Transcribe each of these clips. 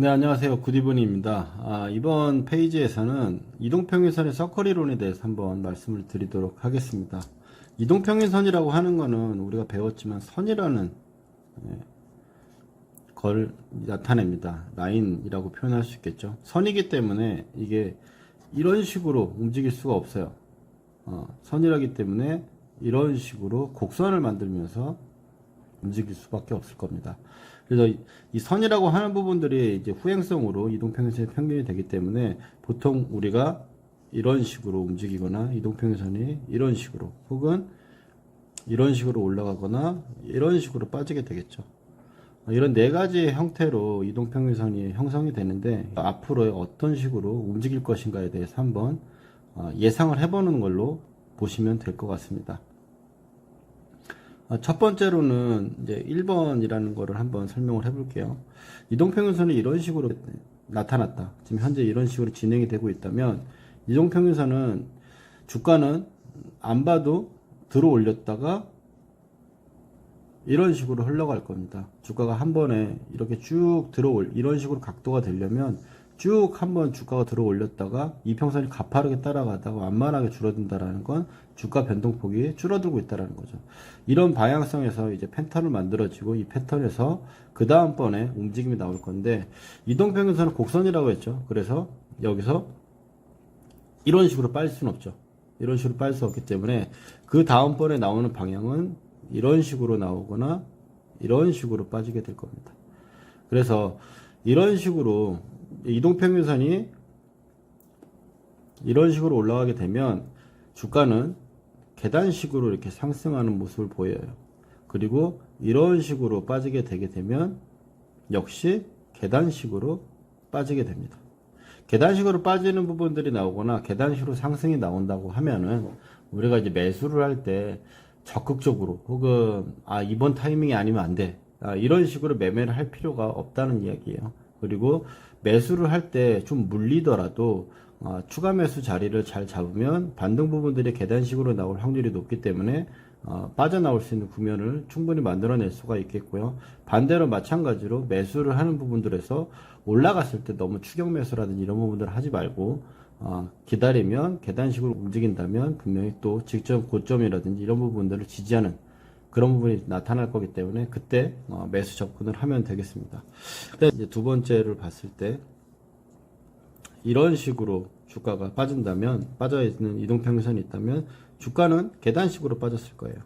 네, 안녕하세요. 굿이브닝입니다. 아, 이번 페이지에서는 이동평균선의 서커리론에 대해서 한번 말씀을 드리도록 하겠습니다. 이동평균선이라고 하는 거는 우리가 배웠지만 선이라는 예, 걸 나타냅니다. 라인이라고 표현할 수 있겠죠. 선이기 때문에 이게 이런 식으로 움직일 수가 없어요. 어, 선이라기 때문에 이런 식으로 곡선을 만들면서 움직일 수밖에 없을 겁니다. 그래서 이- 이 선이라고 하는 부분들이 이제 후행성으로 이동평균선의 평균이 되기 때문에 보통 우리가 이런 식으로 움직이거나 이동평균선이 이런 식으로 혹은 이런 식으로 올라가거나 이런 식으로 빠지게 되겠죠. 이런 네 가지 형태로 이동평균선이 형성이 되는데 앞으로 어떤 식으로 움직일 것인가에 대해서 한번 어, 예상을 해보는 걸로 보시면 될 것 같습니다. 어, 첫 번째로는 이제 1번이라는 거를 한번 설명을 해볼게요. 이동평균선이 이런 식으로 나타났다. 지금 현재 이런 식으로 진행이 되고 있다면 이동평균선은 주가는 안 봐도 들어 올렸다가 이런 식으로 흘러갈 겁니다. 주가가 한 번에 이렇게 쭉 들어 올 이런 식으로 각도가 되려면 쭉 한번 주가가 들어 올렸다가 이평선이 가파르게 따라가다가 완만하게 줄어든다라는 건 주가 변동폭이 줄어들고 있다라는 거죠. 이런 방향성에서 이제 패턴을 만들어지고 이 패턴에서 그 다음번에 움직임이 나올 건데 이동평균선은 곡선이라고 했죠. 그래서 여기서 이런 식으로 빨 수는 없죠. 이런 식으로 빨 수 없기 때문에 그 다음번에 나오는 방향은 이런 식으로 나오거나 이런 식으로 빠지게 될 겁니다. 그래서 이런 식으로 이동 평균선이 이런 식으로 올라가게 되면 주가는 계단식으로 이렇게 상승하는 모습을 보여요. 그리고 이런 식으로 빠지게 되게 되면 역시 계단식으로 빠지게 됩니다. 계단식으로 빠지는 부분들이 나오거나 계단식으로 상승이 나온다고 하면은 우리가 이제 매수를 할 때 적극적으로 혹은 아 이번 타이밍이 아니면 안 돼. 아, 이런 식으로 매매를 할 필요가 없다는 이야기예요. 그리고 매수를 할 때 좀 물리더라도 어, 추가 매수 자리를 잘 잡으면 반등 부분들이 계단식으로 나올 확률이 높기 때문에 어, 빠져나올 수 있는 구면을 충분히 만들어낼 수가 있겠고요. 반대로 마찬가지로 매수를 하는 부분들에서 올라갔을 때 너무 추격 매수라든지 이런 부분들을 하지 말고 어, 기다리면 계단식으로 움직인다면 분명히 또 직전 고점이라든지 이런 부분들을 지지하는 그런 부분이 나타날 거기 때문에 그때 어, 매수 접근을 하면 되겠습니다. 이제 두 번째를 봤을 때 이런 식으로 주가가 빠진다면 빠져 있는 이동평균선이 있다면 주가는 계단식으로 빠졌을 거예요.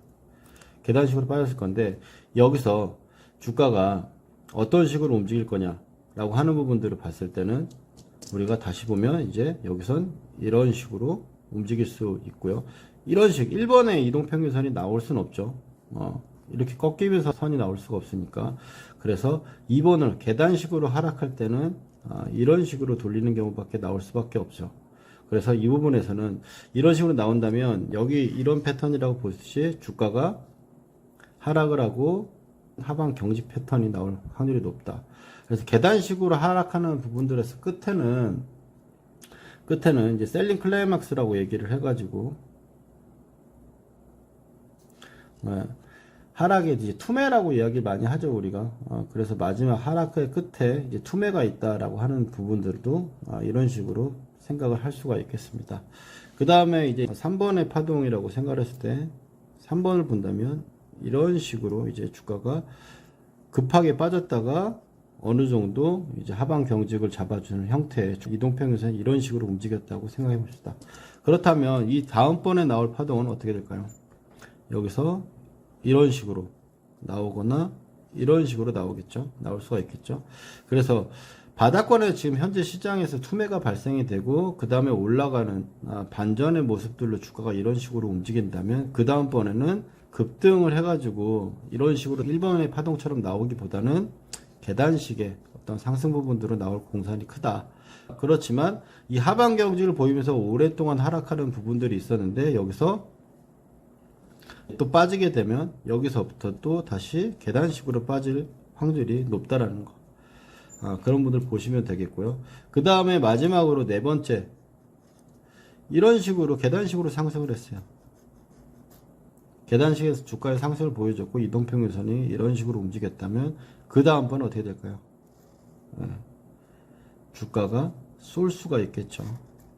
계단식으로 빠졌을 건데 여기서 주가가 어떤 식으로 움직일 거냐라고 하는 부분들을 봤을 때는 우리가 다시 보면 이제 여기선 이런 식으로 움직일 수 있고요. 이런 식 1번의 이동평균선이 나올 수는 없죠. 어, 이렇게 꺾이면서 선이 나올 수가 없으니까 그래서 2번을 계단식으로 하락할 때는 아, 이런 식으로 돌리는 경우밖에 나올 수밖에 없죠. 그래서 이 부분에서는 이런 식으로 나온다면 여기 이런 패턴이라고 보듯이 주가가 하락을 하고 하방 경직 패턴이 나올 확률이 높다. 그래서 계단식으로 하락하는 부분들에서 끝에는 끝에는 이제 셀링 클라이막스라고 얘기를 해가지고 네, 하락에 이제 투매라고 이야기 많이 하죠 우리가. 어, 그래서 마지막 하락의 끝에 이제 투매가 있다라고 하는 부분들도 아, 이런 식으로 생각을 할 수가 있겠습니다. 그 다음에 이제 3번의 파동이라고 생각했을 때 3번을 본다면 이런 식으로 이제 주가가 급하게 빠졌다가 어느 정도 이제 하방 경직을 잡아주는 형태의 이동평균선이 이런 식으로 움직였다고 생각해 봅시다. 그렇다면 이 다음번에 나올 파동은 어떻게 될까요? 여기서 이런 식으로 나오거나 이런 식으로 나오겠죠. 나올 수가 있겠죠. 그래서 바닥권에 지금 현재 시장에서 투매가 발생이 되고 그 다음에 올라가는 아, 반전의 모습들로 주가가 이런 식으로 움직인다면 그 다음번에는 급등을 해가지고 이런 식으로 1번의 파동처럼 나오기보다는 계단식의 어떤 상승 부분들로 나올 공산이 크다. 그렇지만 이 경직을 보이면서 오랫동안 하락하는 부분들이 있었는데 여기서 또 빠지게 되면 여기서부터 또 다시 계단식으로 빠질 확률이 높다라는 거. 아, 그런 분들 보시면 되겠고요. 그 다음에 마지막으로 네 번째. 이런 식으로 계단식으로 상승을 했어요. 계단식에서 주가의 상승을 보여줬고 이동평균선이 이런 식으로 움직였다면 그 다음번은 어떻게 될까요? 예. 주가가 쏠 수가 있겠죠.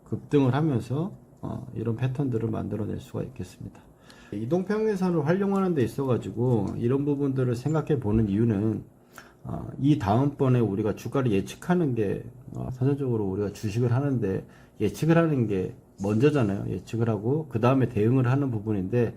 급등을 하면서 어, 이런 패턴들을 만들어낼 수가 있겠습니다. 이동평균선을 활용하는 데 있어 가지고 이런 부분들을 생각해 보는 이유는 어, 이 다음번에 우리가 주가를 예측하는 게 어, 선천적으로 우리가 주식을 하는데 예측을 하는 게 먼저잖아요. 예측을 하고 그 다음에 대응을 하는 부분인데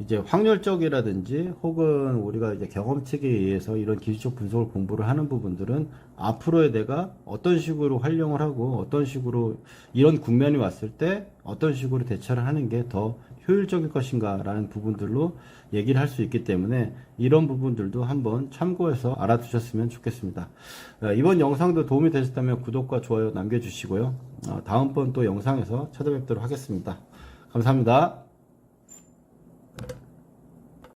이제 확률적이라든지 혹은 우리가 이제 경험칙에 의해서 이런 기술적 분석을 공부를 하는 부분들은 앞으로의 내가 어떤 식으로 활용을 하고 어떤 식으로 이런 국면이 왔을 때 어떤 식으로 대처를 하는 게 더 효율적일 것인가라는 부분들로 얘기를 할 수 있기 때문에 이런 부분들도 한번 참고해서 알아두셨으면 좋겠습니다. 어, 이번 영상도 도움이 되셨다면 구독과 좋아요 남겨주시고요. 어, 다음번 또 영상에서 찾아뵙도록 하겠습니다. 감사합니다.